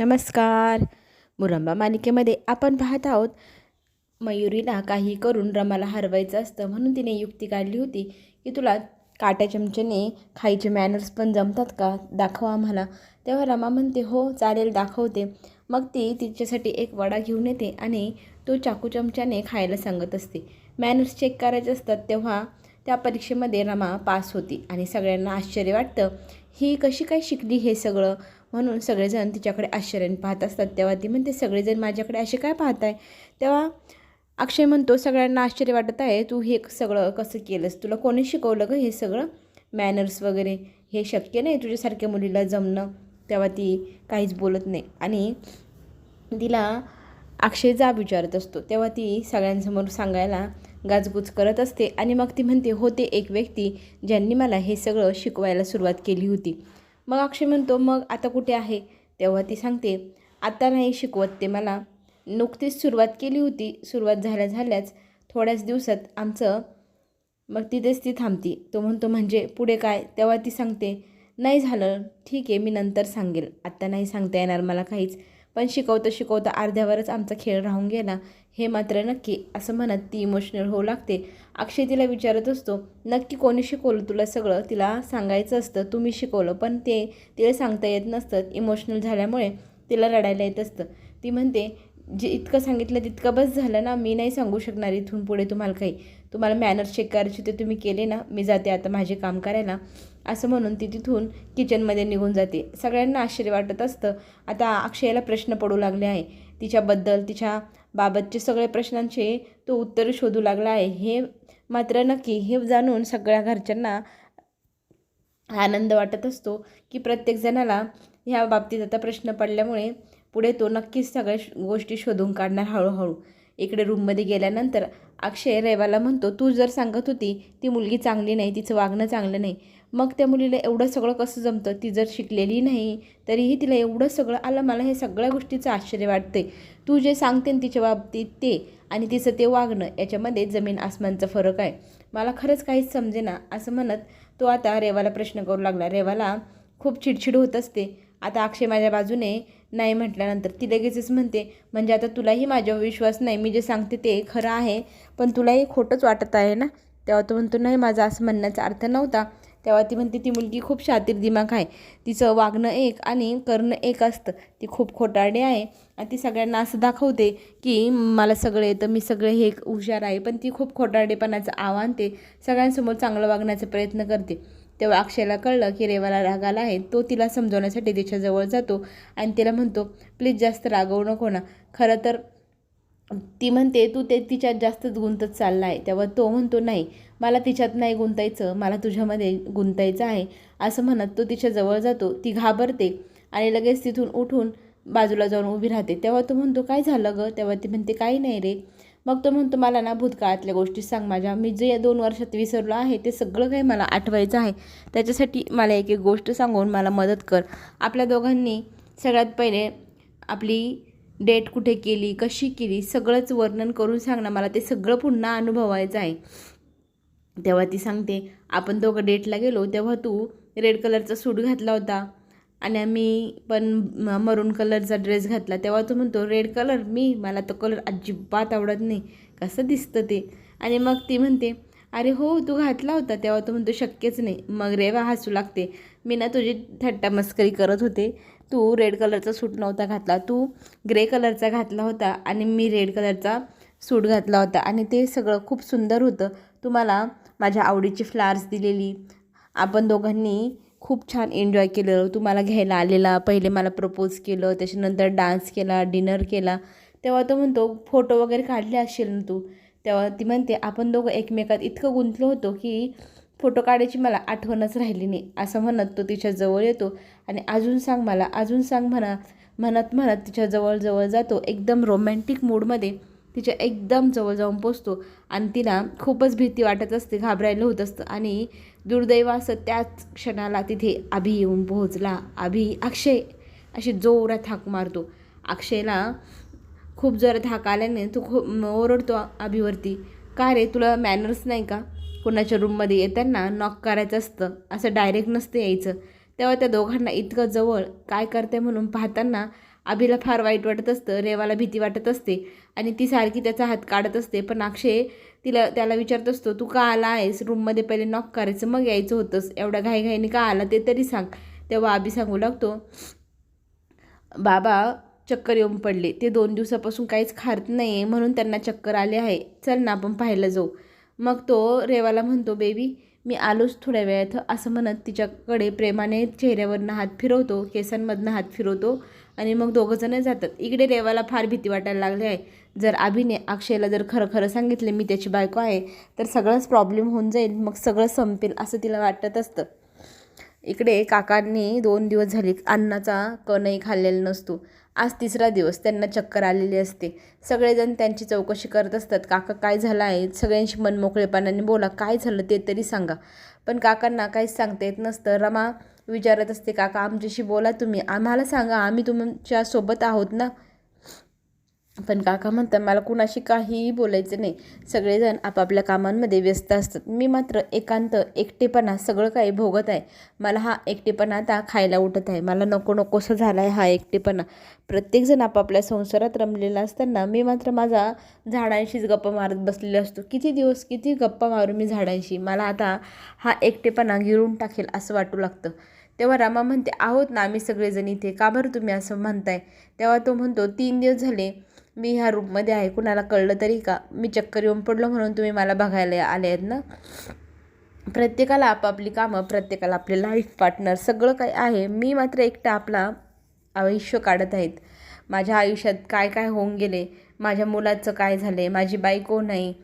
नमस्कार. मुरंबा मालिकेमध्ये आपण पाहत आहोत मयुरीला काही करून रमाला हरवायचं असतं म्हणून तिने युक्ती काढली होती की तुला काट्या चमच्याने खायचे मॅनर्स पण जमतात का? दाखव आम्हाला. तेव्हा रमा म्हणते हो चालेल दाखवते. मग ती तिच्यासाठी एक वडा घेऊन येते आणि तो चाकू चमच्याने खायला सांगत असते. मॅनर्स चेक करायचे असतात तेव्हा त्या परीक्षेमध्ये रमा पास होती आणि सगळ्यांना आश्चर्य वाटतं ही कशी काय शिकली हे सगळं? म्हणून सगळेजण तिच्याकडे आश्चर्याने पाहत असतात. तेव्हा ती म्हणते सगळेजण माझ्याकडे असे काय पाहत आहे तेव्हा अक्षय म्हणतो सगळ्यांना आश्चर्य वाटत आहे तू हे सगळं कसं केलंस? तुला कोणी शिकवलं गं हे सगळं? मॅनर्स वगैरे? हे शक्य नाही तुझ्यासारख्या मुलीला जमणं? तेव्हा ती काहीच बोलत नाही आणि तिला अक्षय जाब विचारत असतो. तेव्हा ती सगळ्यांसमोर सांगायला गाजबूज करत असते आणि मग ती म्हणते होते एक व्यक्ती ज्यांनी मला हे सगळं शिकवायला सुरुवात केली होती. मग अक्षय म्हणतो मग आता कुठे आहे? तेव्हा ती सांगते आता नाही शिकवत ते मला. नुकतीच सुरुवात केली होती. सुरुवात झाल्या झाल्याच थोड्याच दिवसात आमचं मग तिथेच ती थांबती. तो म्हणतो म्हणजे पुढे काय? तेव्हा ती सांगते नाही झालं. ठीक आहे मी नंतर सांगेल. आत्ता नाही सांगता येणार मला काहीच. पण शिकवतं शिकवता अर्ध्यावरच आमचा खेळ राहून गेला. हे मात्र नक्की असं म्हणत ती इमोशनल होऊ लागते. अक्षय तिला विचारत असतो नक्की कोणी शिकवलं तुला सगळं? तिला सांगायचं असतं तुम्ही शिकवलं. पण ते तिला सांगता येत नसतं. इमोशनल झाल्यामुळे तिला रडायला येत असतं. ती म्हणते जे इतकं सांगितलं तितकं बस झालं ना मी नाही सांगू शकणार इथून पुढे तुम्हाला काही. तुम्हाला मॅनर्स चेक करायचे ते तुम्ही केले ना. मी जाते आता माझे काम करायला. असं म्हणून ती तिथून किचनमध्ये निघून जाते. सगळ्यांना आश्चर्य वाटत असतं. आता अक्षयाला प्रश्न पडू लागले आहे. तिच्याबद्दल तिच्या बाबतचे सगळे प्रश्नांचे तो उत्तर शोधू लागला आहे. हे मात्र नक्की हे जाणून सगळ्या घरच्यांना आनंद वाटत असतो की प्रत्येकजणाला ह्या बाबतीत आता प्रश्न पडल्यामुळे पुढे तो नक्कीच सगळ्या गोष्टी शोधून काढणार हळूहळू. इकडे रूममध्ये गेल्यानंतर अक्षय रेवाला म्हणतो तू जर सांगत होती ती मुलगी चांगली नाही तिचं वागणं चांगलं नाही. मग त्या मुलीला एवढं सगळं कसं जमतं? ती जर शिकलेली नाही तरीही तिला एवढं सगळं आलं मला हे सगळ्या गोष्टीचं आश्चर्य वाटते तू जे सांगते तिच्या बाबतीत ते आणि तिचं ते वागणं याच्यामध्ये जमीन आसमानचा फरक आहे. मला खरंच काहीच समजेना असं म्हणत तो आता रेवाला प्रश्न करू लागला. रेवाला खूप चिडचिड होत असते. आता अक्षय माझ्या बाजूने नाही म्हटल्यानंतर ती लगेचच म्हणते म्हणजे आता तुलाही माझ्यावर विश्वास नाही. मी जे सांगते ते खरं आहे पण तुलाही खोटंच वाटत आहे ना? तेव्हा तो म्हणतो नाही माझा असं म्हणण्याचा अर्थ नव्हता. तेव्हा ती म्हणते ती मुलगी खूप शातीर दिमाग आहे. तिचं वागणं एक आणि करणं एक असतं. ती खूप खोटारडी आहे आणि ती सगळ्यांना असं दाखवते की मला सगळं येतं मी सगळे हे हुशार आहे. पण ती खूप खोटारडेपणाचं आव्हान ते सगळ्यांसमोर चांगलं वागण्याचा प्रयत्न करते. तेव्हा अक्षयला कळलं की रेवाला राग आला आहे. तो तिला समजवण्यासाठी तिच्याजवळ जातो आणि तिला म्हणतो प्लीज जास्त रागवू नको ना. खरं तर ती म्हणते तू ते तिच्यात जास्तच गुंतत चालला आहे. तेव्हा तो म्हणतो नाही. मला तिच्यात नाही गुंतायचं मला तुझ्यामध्ये गुंतायचं आहे असं म्हणत तो तिच्याजवळ जातो ती घाबरते आणि लगेच तिथून उठून बाजूला जाऊन उभी राहते. तेव्हा तो म्हणतो काय झालं गं? तेव्हा ती म्हणते काही नाही रे. मग तो म्हणतो मला ना भूतकाळातल्या गोष्टी सांग माझ्या. मी जे या दोन वर्षात विसरलो आहे ते सगळं काही मला आठवायचं आहे. त्याच्यासाठी मला एक एक गोष्ट सांगून मला मदत कर. आपल्या दोघांनी सगळ्यात पहिले आपली डेट कुठे केली कशी केली सगळंच वर्णन करून सांग ना मला. ते सगळं पुन्हा अनुभवायचं आहे. तेव्हा ती सांगते आपण दोघं डेटला गेलो तेव्हा तू रेड कलरचा सूट घातला होता आणि आम्ही पण मरून कलरचा ड्रेस घातला. तेव्हा तो म्हणतो रेड कलर? मी? मला तो कलर अजिबात आवडत नाही. कसं दिसतं ते? आणि मग ती म्हणते अरे हो तू घातला होता. तेव्हा तो म्हणतो शक्यच नाही. मग रेवा हसू लागते. मी ना तुझी थट्टा मस्करी करत होते. तू रेड कलरचा सूट नव्हता घातला. तू ग्रे कलरचा घातला होता आणि मी रेड कलरचा सूट घातला होता आणि ते सगळं खूप सुंदर होतं. तुम्हाला माझ्या आवडीची फ्लावर्स दिलेली. आपण दोघांनी खूप छान एन्जॉय केलं. तुम्हाला घ्यायला आलेला पहिले मला प्रपोज केलं त्याच्यानंतर डान्स केला डिनर केला. तेव्हा तो म्हणतो फोटो वगैरे काढले असेल ना तू? तेव्हा ती म्हणते आपण दोघं एकमेकात इतकं गुंतलो होतो की फोटो काढायची मला आठवणच राहिली नाही. असं म्हणत तो तिच्याजवळ येतो. आणि अजून सांग मला अजून सांग म्हणा म्हणत म्हणत तिच्या जवळ जवळ जातो. एकदम रोमॅन्टिक मूडमध्ये तिच्या एकदम जवळ जाऊन पोचतो. आणि तिला खूपच भीती वाटत असते घाबरायला होत असतं. आणि दुर्दैव असं त्याच क्षणाला तिथे अभि येऊन पोहोचला. अभि अक्षय! अशी जोरात हाक मारतो. अक्षयला खूप जोरात हाक आल्याने तो खूप ओरडतो अभिवरती. का रे तुला मॅनर्स नाही का? कोणाच्या रूममध्ये येताना नॉक करायचं असतं. असं डायरेक्ट नसतं यायचं. तेव्हा त्या दोघांना इतकं जवळ काय करते म्हणून पाहताना अभिला फार वाईट वाटत असतं रेवाला भीती वाटत असते आणि ती सारखी त्याचा हात काढत असते. पण अक्षय तिला त्याला विचारत असतो तू का आला आहेस? रूममध्ये पहिले नॉक करायचं मग यायचं होतंस. एवढ्या घाईघाईने का आला ते तरी सांग. तेव्हा आभी सांगू लागतो बाबा चक्कर येऊन पडले. ते दोन दिवसापासून काहीच खात नाही आहे म्हणून त्यांना चक्कर आले आहे. चल ना आपण पाहायला जाऊ. मग तो रेवाला म्हणतो बेबी मी आलोच थोड्या वेळात. असं म्हणत तिच्याकडे प्रेमाने चेहऱ्यावरनं हात फिरवतो केसांमधनं हात फिरवतो. आणि मग दोघंजणं जातात. इकडे रेवाला फार भीती वाटायला लागली आहे. जर अभिने अक्षयला जर खरं खरं सांगितलं मी त्याची बायको आहे तर सगळंच प्रॉब्लेम होऊन जाईल. मग सगळं संपेल असं तिला वाटत असतं. इकडे काकांनी दोन दिवस झाले अन्नाचा कणही खाल्लेला नसतो. आज तिसरा दिवस. त्यांना चक्कर आलेली असते. सगळेजण त्यांची चौकशी करत असतात. काका काय झालं आहे? सगळ्यांशी मनमोकळेपणाने बोला. काय झालं ते तरी सांगा. पण काकांना काहीच सांगता येत नसतं. रमा विचारत असते काका आमच्याशी बोला तुम्ही. आम्हाला सांगा आम्ही तुमच्यासोबत आहोत ना? पण काका म्हणतात मला कुणाशी काहीही बोलायचं नाही. सगळेजण आपापल्या कामांमध्ये व्यस्त असतात. मी मात्र एकांत एकटेपणा सगळं काही भोगत आहे. मला हा एकटेपणा आता खायला उठत आहे. मला नको नकोसं झाला आहे हा एकटेपणा. प्रत्येकजण आपापल्या संसारात रमलेला असताना मी मात्र माझा झाडांशीच गप्पा मारत बसलेला असतो. किती दिवस किती गप्पा मारू मी झाडांशी? मला आता हा एकटेपणा गिळून टाकेल असं वाटू लागतं. तेव्हा रामा म्हणते आहोत ना आम्ही सगळेजण इथे. का बरं तुम्ही असं म्हणताय? तेव्हा तो म्हणतो तीन दिवस झाले मी ह्या रूममध्ये आहे कुणाला कळलं तरी का? मी चक्कर येऊन पडलो म्हणून तुम्ही मला बघायला आले आहेत ना? प्रत्येकाला आपापली कामं प्रत्येकाला आपले लाईफ पार्टनर सगळं काही आहे. मी मात्र एकटा आपला आयुष्य काढत आहेत. माझ्या आयुष्यात काय काय होऊन गेले? माझ्या मुलाचं काय झाले? माझी बायको नाही.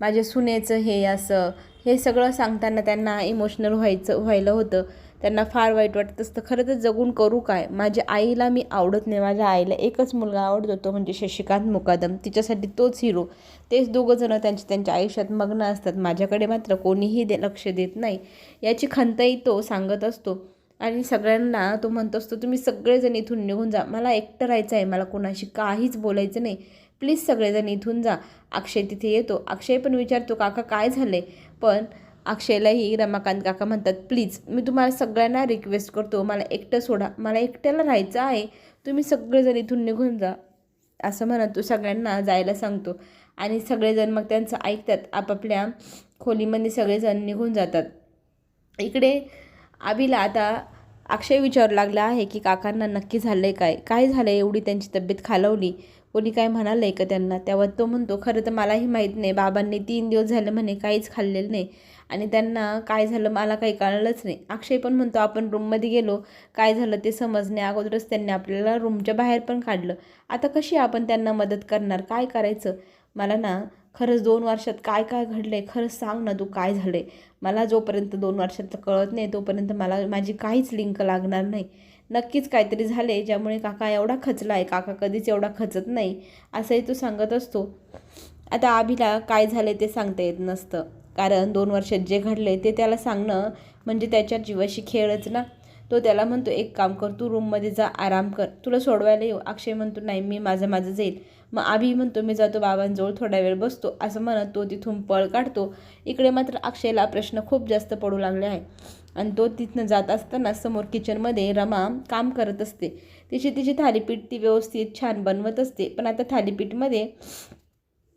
माझ्या सुनेचं हे असं. हे सगळं सांगताना त्यांना इमोशनल व्हायचं व्हायला होतं. त्यांना फार वाईट वाटत असतं. खरं तर जगून करू काय? माझ्या आईला मी आवडत नाही. माझ्या आईला एकच मुलगा आवडतो तो म्हणजे शशिकांत मुकादम. तिच्यासाठी तोच हिरो. तेच दोघं जणं त्यांच्या त्यांच्या आयुष्यात मग्न असतात. माझ्याकडे मात्र कोणीही दे लक्ष देत नाही. याची खंतही तो सांगत असतो. आणि सगळ्यांना तो म्हणत असतो तुम्ही सगळेजण इथून निघून जा. मला एकटं राहायचं आहे. मला कोणाशी काहीच बोलायचं नाही. प्लीज सगळेजण इथून जा. अक्षय तिथे येतो. अक्षय पण विचारतो काका काय झाले पण अक्षयलाही रमाकांत काका म्हणतात प्लीज मी तुम्हाला सगळ्यांना रिक्वेस्ट करतो. मला एकटं सोडा. मला एकट्याला राहायचं आहे. तुम्ही सगळेजण इथून निघून जा. असं म्हणत तो सगळ्यांना जायला सांगतो. आणि सगळेजण मग त्यांचं ऐकतात. आपापल्या खोलीमध्ये सगळेजण निघून जातात. इकडे आबीला आता अक्षय विचारू लागला आहे की काकांना नक्की झालं आहे काय? काय झालं आहे एवढी त्यांची तब्येत खालवली? कोणी काय म्हणालं आहे का त्यांना? तेव्हा तो म्हणतो खरं तर मलाही माहीत नाही. बाबांनी तीन दिवस झाले म्हणे काहीच खाल्लेलं नाही. आणि त्यांना काय झालं मला काही कळलंच नाही. अक्षय पण म्हणतो आपण रूममध्ये गेलो. काय झालं ते समजणे अगोदरच त्यांनी आपल्याला रूमच्या बाहेर पण काढलं. आता कशी आपण त्यांना मदत करणार? काय करायचं? मला ना खरंच दोन वर्षात काय काय घडलं आहे खरंच सांग ना तू काय झालं आहे मला जोपर्यंत दोन वर्षात कळत नाही तोपर्यंत मला माझी काहीच लिंक लागणार नाही. नक्कीच काहीतरी झाले ज्यामुळे काका एवढा खचला आहे काका कधीच एवढा खचत नाही. असंही तो सांगत असतो. आता आभीला काय झालं ते सांगता येत नसतं. कारण दोन वर्षात जे घडले ते त्याला सांगणं म्हणजे त्याच्या जीवाशी खेळच ना. तो त्याला म्हणतो एक काम कर तू रूममध्ये जा आराम कर. तुला सोडवायला येऊ. अक्षय म्हणतो नाही मी माझं माझं जाईल. मग आभी म्हणतो मी जातो बाबांजवळ थोडा वेळ बसतो. असं म्हणत तो तिथून पळ काढतो. इकडे मात्र अक्षयला प्रश्न खूप जास्त पडू लागले आहे. आणि तो तिथनं जात असताना समोर किचनमध्ये रमा काम करत असते. तिची तिची थालीपीठ ती व्यवस्थित छान बनवत असते. पण आता थालीपीठमध्ये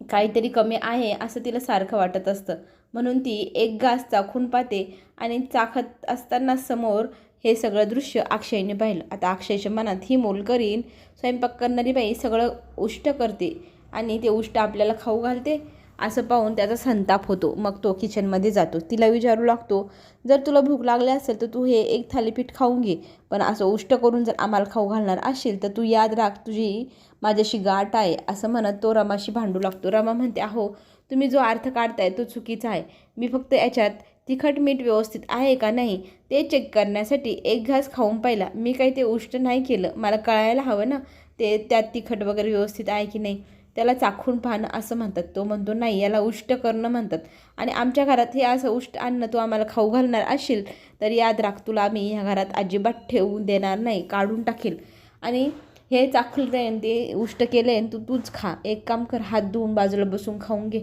काहीतरी कमी आहे असं तिला सारखं वाटत असतं. म्हणून ती एक घास चाखून पाहते आणि चाखत असताना समोर हे सगळं दृश्य अक्षयने पाहिलं. आता अक्षयच्या मनात ही मोल करीन स्वयंपाक करणारी बाई सगळं उष्ट करते आणि ते उष्ट आपल्याला खाऊ घालते असं पाहून त्याचा संताप होतो. मग तो किचनमध्ये जातो. तिला विचारू लागतो जर तुला भूक लागली असेल तर तू हे एक थालीपीठ खाऊन घे पण असं उष्ट करून जर आम्हाला खाऊ घालणार असेल तर तू याद राख तुझी माझ्याशी गाठ आहे असं म्हणत तो रमाशी भांडू लागतो. रमा म्हणते अहो तुम्ही जो अर्थ काढताय तो चुकीचा आहे. मी फक्त याच्यात तिखट मीठ व्यवस्थित आहे का नाही ते चेक करण्यासाठी एक घास खाऊन पाहिला. मी काही ते उष्ट नाही केलं. मला कळायला हवं ना? ते त्यात तिखट वगैरे व्यवस्थित आहे की नाही? त्याला चाखून पाहणं असं म्हणतात. तो म्हणतो नाही याला उष्ट करणं म्हणतात. आणि आमच्या घरात हे असं उष्ट अन्न तू आम्हाला खाऊ घालणार असेल तर याद राख तुला आम्ही ह्या घरात अजिबात ठेवून देणार नाही. काढून टाकेल. आणि हे चाखल ते उष्ट केलं आहे तू तूच खा. एक काम कर हात धुवून बाजूला बसून खाऊन घे.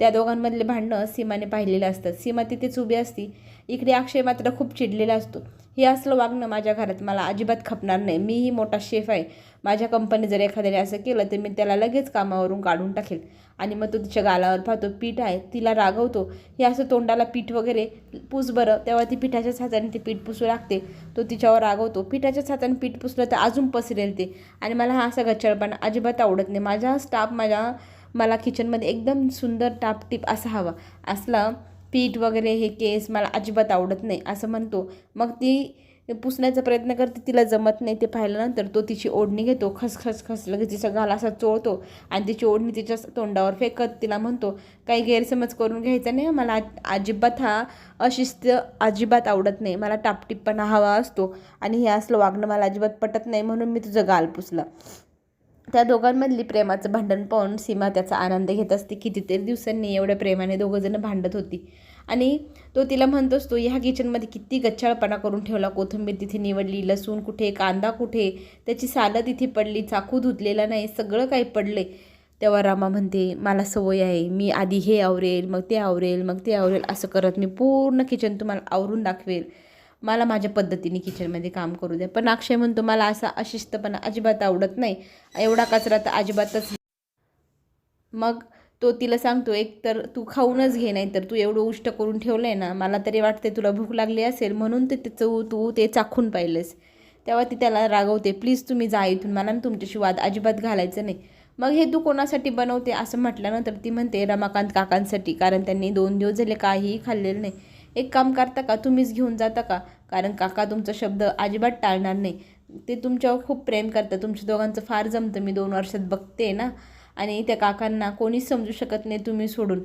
त्या दोघांमधले भांडणं सीमाने पाहिलेलं असतं सीमा तिथेच उभी असती. इकडे अक्षय मात्र खूप चिडलेला असतो. हे असलं वागणं माझ्या घरात मला अजिबात खपणार नाही. मीही मोठा शेफ आहे. माझ्या कंपनी जर एखाद्याने असं केलं तर मी त्याला लगेच कामावरून काढून टाकेल. आणि मग तो तिच्या गालावर पाहतो पीठ आहे. तिला रागवतो. हे असं तोंडाला पीठ वगैरे पूस बरं. तेव्हा ती पिठाच्याच हाताने ते पीठ पुसू लागते. तो तिच्यावर रागवतो. पिठाच्याच हाताने पीठ पुसलं तर अजून पसरेल ते. आणि मला हा असा गच्चळपणा अजिबात आवडत नाही. माझा स्टाफ माझ्या मला किचनमध्ये एकदम सुंदर टापटीप असा हवा. असला पीठ वगैरे हे केस मला अजिबात आवडत नाही असं म्हणतो. मग ती पुसण्याचा प्रयत्न करते तिला जमत नाही ते पाहिल्यानंतर तो तिची ओढणी घेतो खसखस खस लगेच तिचा गाल असा चोळतो आणि तिची ओढणी तिच्या तोंडावर फेकत तिला म्हणतो काही गैरसमज करून घ्यायचा नाही मला अजिबात हा अशिस्त अजिबात आवडत नाही. मला टापटीपणा हवा असतो आणि हे असलं वागणं मला अजिबात पटत नाही म्हणून मी तुझं गाल पुसलं. त्या दोघांमधली प्रेमाचं भांडण पाहून सीमा त्याचा आनंद घेत असते कितीतरी दिवसांनी एवढ्या प्रेमाने दोघंजणं भांडत होती. आणि तो तिला म्हणतो असतो ह्या किचनमध्ये किती गच्चाळपणा करून ठेवला कोथिंबीर तिथे निवडली लसूण कुठे कांदा कुठे त्याची सालं तिथे पडली चाकू धुतलेला नाही सगळं काही पडले तेव्हा रामा म्हणते मला सवय आहे मी आधी हे आवरेल मग ते आवरेल मग ते आवरेल असं करत मी पूर्ण किचन तुम्हाला आवरून दाखवेल. मला माझ्या पद्धतीने किचनमध्ये काम करू द्या. पण अक्षय म्हणतो मला असा अशिस्तपणा अजिबात आवडत नाही. एवढा कचरा तर अजिबातच मग तो तिला सांगतो एक तर तू खाऊनच घे नाही तर तू एवढं उष्ट करून ठेवलं आहे ना मला तरी वाटते तुला भूक लागली असेल म्हणून ते चव तू ते चाखून पाहिलेस. तेव्हा ती त्याला रागवते प्लीज तुम्ही जा इथून मला तुमच्याशी वाद अजिबात घालायचं नाही. मग हे तू कोणासाठी बनवते असं म्हटल्यानंतर ती म्हणते रमाकांत काकांसाठी कारण त्यांनी दोन दिवस झाले काहीही खाल्लेलं नाही. एक काम करता का? तुम्हीच घेऊन जाता का? कारण काका तुमचा शब्द अजिबात टाळणार नाही. ते तुमच्यावर खूप प्रेम करतात. तुमच्या दोघांचं फार जमतं. मी दोन वर्षात बघते ना. आणि त्या काकांना कोणीच समजू शकत नाही तुम्ही सोडून.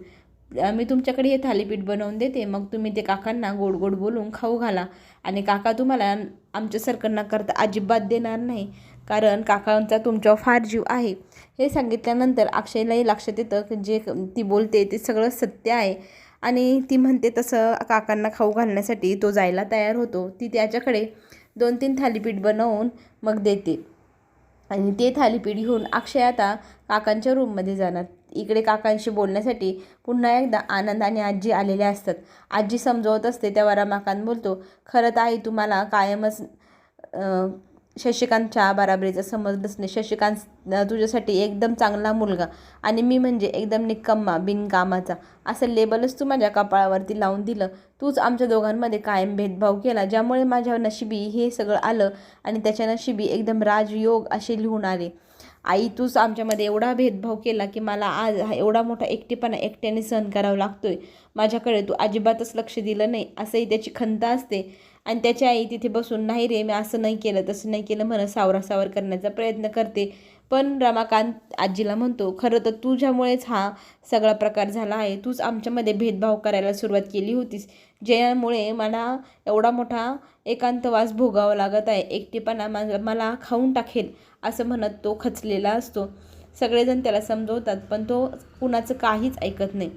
मी तुमच्याकडे हे थालीपीठ बनवून देते. मग तुम्ही ते काकांना गोड गोड बोलून खाऊ घाला. आणि काका तुम्हाला आमच्यासारखं न करता अजिबात देणार नाही. कारण काकांचा तुमच्यावर फार जीव आहे. हे सांगितल्यानंतर अक्षयलाही लक्षात येतं की जे ती बोलते ते सगळं सत्य आहे. आणि ती म्हणते तसं काकांना खाऊ घालण्यासाठी तो जायला तयार होतो. ती त्याच्याकडे दोन तीन थालीपीठ बनवून मग देते. आणि ते थालीपीठ घेऊन अक्षय आता काकांच्या रूममध्ये जाणार. इकडे काकांशी बोलण्यासाठी पुन्हा एकदा आनंद आणि आजी आलेले असतात. आजी समजवत असते तेव्हा रमाकांत बोलतो खरं तर आई तुम्हाला कायमच शशिकांतच्या बराबरीचा समजलंच नाही. शशिकांत तुझ्यासाठी एकदम चांगला मुलगा आणि मी म्हणजे एकदम निकम्मा बिनकामाचा. असं लेबलच तू माझ्या कपाळावरती लावून दिलं. तूच आमच्या दोघांमध्ये कायम भेदभाव केला ज्यामुळे माझ्या नशिबी हे सगळं आलं आणि त्याच्या नशिबी एकदम राजयोग असे लिहून आले. आई तूच आमच्यामध्ये एवढा भेदभाव केला की मला आज हा एवढा मोठा एकटेपणा एकट्याने सहन करावा लागतोय. माझ्याकडे तू अजिबातच लक्ष दिलं नाही असंही त्याची खंत असते. आणि त्याची आई तिथे बसून नाही रे मी असं नाही केलं तसं नाही केलं म्हणत सावरासावर करण्याचा प्रयत्न करते. पण रमाकांत आजीला म्हणतो खरं तर तुझ्यामुळेच हा सगळा प्रकार झाला आहे. तूच आमच्यामध्ये भेदभाव करायला सुरुवात केली होतीस ज्यामुळे मला एवढा मोठा एकांतवास भोगावा लागत आहे. एकटेपणा मा- मला खाऊन टाकेल असं म्हणत तो खचलेला असतो. सगळेजण त्याला समजवतात पण तो कुणाचं काहीच ऐकत नाही.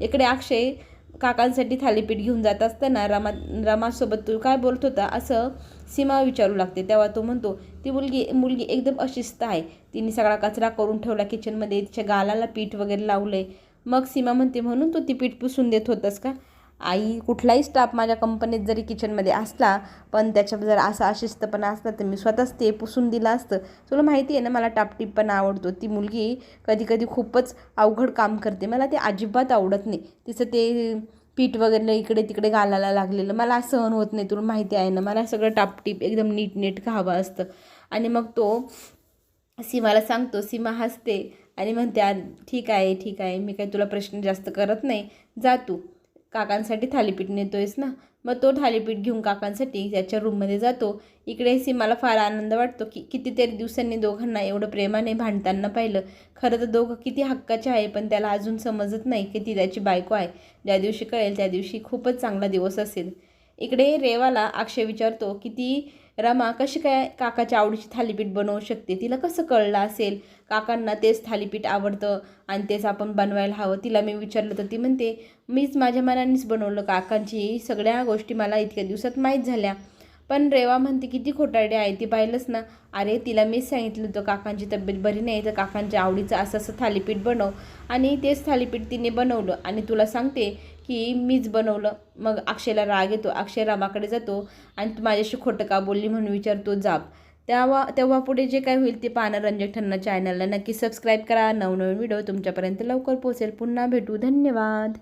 इकडे अक्षय काकांसाठी थालीपीठ घेऊन जात असताना रमा रमासोबत तू काय बोलत होता असं सीमा विचारू लागते. तेव्हा तो म्हणतो ती मुलगी मुलगी एकदम अशिस्त आहे. तिने सगळा कचरा करून ठेवला किचनमध्ये तिच्या गालाला पीठ वगैरे लावलंय. मग सीमा म्हणते म्हणून तू ती पीठ पुसून देत होतास का? आई कुठलाही स्टाफ माझ्या कंपनीत जरी किचनमध्ये असला पण त्याच्या जर असा अशिस्तपणा असला तर मी स्वतःच ते पुसून दिलं असतं. तुला माहिती आहे ना मला टापटीपणा आवडतो. ती मुलगी कधी कधी खूपच अवघड काम करते. मला ते अजिबात आवडत नाही. तिचं ते पीठ वगैरे इकडे तिकडे घालायला लागलेलं. मला सहन होत नाही. तुला माहिती आहे ना मला सगळं टापटीप एकदम नीट नीट असतं. आणि मग तो सीमाला सांगतो सीमा हसते. आणि म्हणते "आ, ठीक आहे ठीक आहे. मी काही तुला प्रश्न जास्त करत नाही. जा तू. काकांसाठी थालीपीठ नेतोयस ना? मग तो थालीपीठ घेऊन काकांसाठी त्याच्या रूममध्ये जातो. इकडे सीमाला फार आनंद वाटतो की कितीतरी दिवसांनी दोघांना एवढं प्रेमाने भांडताना पाहिलं. खरं तर दोघं किती हक्काचे आहे पण त्याला अजून समजत नाही की ती त्याची बायको आहे. ज्या दिवशी कळेल त्या दिवशी खूपच चांगला दिवस असेल. इकडे रेवाला अक्षय विचारतो की ती रमा कशी काय काकाच्या आवडीची थालीपीठ बनवू शकते? तिला कसं कळलं असेल? काकांना तेच थालीपीठ आवडतं आणि तेच आपण बनवायला हवं. तिला मी विचारलं तर ती म्हणते मीच माझ्या मनानेच बनवलं काकांची. सगळ्या गोष्टी मला इतक्या दिवसात माहीत झाल्या. पण रेवा म्हणते किती खोटारडी आहे ती पाहिलंच ना. अरे तिला मीच सांगितलं होतं काकांची तब्येत बरी नाही तर काकांच्या आवडीचं असं असं थालीपीठ बनव. आणि तेच थालीपीठ तिने बनवलं. आणि तुला सांगते की मीच बनवलं. मग अक्षयला राग येतो. अक्षय रामाकडे जातो आणि तू माझ्याशी खोटं का बोलली म्हणून विचारतो जाब. तेव्हा तेव्हा पुढे जे काय होईल ते पाहणं रंजक ठरणार चॅनलला नक्की सबस्क्राईब करा. नवनवीन व्हिडिओ तुमच्यापर्यंत लवकर पोहोचेल. पुन्हा भेटू. धन्यवाद.